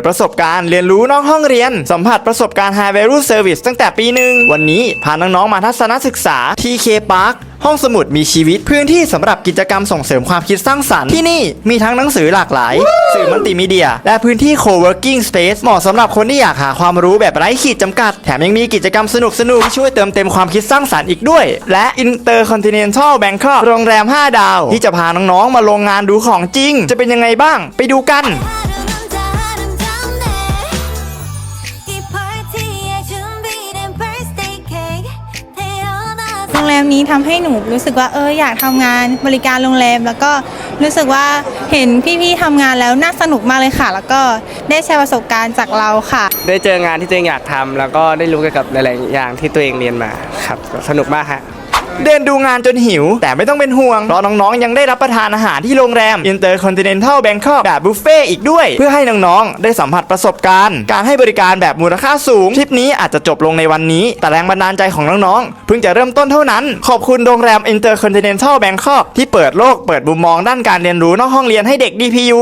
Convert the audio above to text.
ดประสบการณ์เรียนรู้นอกห้องเรียน สัมผัสประสบการณ์ High Value Service ตั้งแต่ปีหนึ่งวันนี้พาน้องๆมาทัศนศึกษาที่ K Park ห้องสมุดมีชีวิตพื้นที่สำหรับกิจกรรมส่งเสริมความคิดสร้างสรรค์ที่นี่มีทั้งหนังสือหลากหลาย สื่อมัลติมีเดีย และพื้นที่ co-working space เหมาะสำหรับคนที่อยากหาความรู้แบบไร้ขีดจำกัด แถมยังมีกิจกรรมสนุกๆที่ช่วยเติมเต็มความคิดสร้างสรรค์อีกด้วย และ Intercontinental Bangkok โรงแรม 5 ดาว ที่จะพาน้องๆมาลงงานดูของจริง จะเป็นยังไงบ้าง ไปดูกัน แรมนี้ทำให้หนูรู้สึกว่าเอออยากทำงานบริการโรงแรม แล้วก็รู้สึกว่าเห็นพี่ๆทำงานแล้วน่าสนุกมากเลยค่ะ แล้วก็ได้แชร์ประสบการณ์จากเราค่ะ ได้เจองานที่ตัวเองอยากทำแล้วก็ได้รู้เกี่ยวกับหลายๆอย่างที่ตัวเองเรียนมาครับสนุกมากฮะ เดินดูงานจนหิว แต่ไม่ต้องเป็นห่วงเพราะน้องๆ ยังได้รับประทานอาหารที่โรงแรม Intercontinental Bangkok แบบบุฟเฟ่อีกด้วย เพื่อให้น้องๆ ได้สัมผัสประสบการณ์ การให้บริการแบบมูลค่าสูงทริปนี้อาจจะจบลงในวันนี้ แต่แรงบันดาลใจของน้องๆ เพิ่งจะเริ่มต้นเท่านั้น ขอบคุณโรงแรม Intercontinental Bangkok ที่เปิดโลกเปิดมุมมองด้านการเรียนรู้นอกห้องเรียนให้เด็ก DPU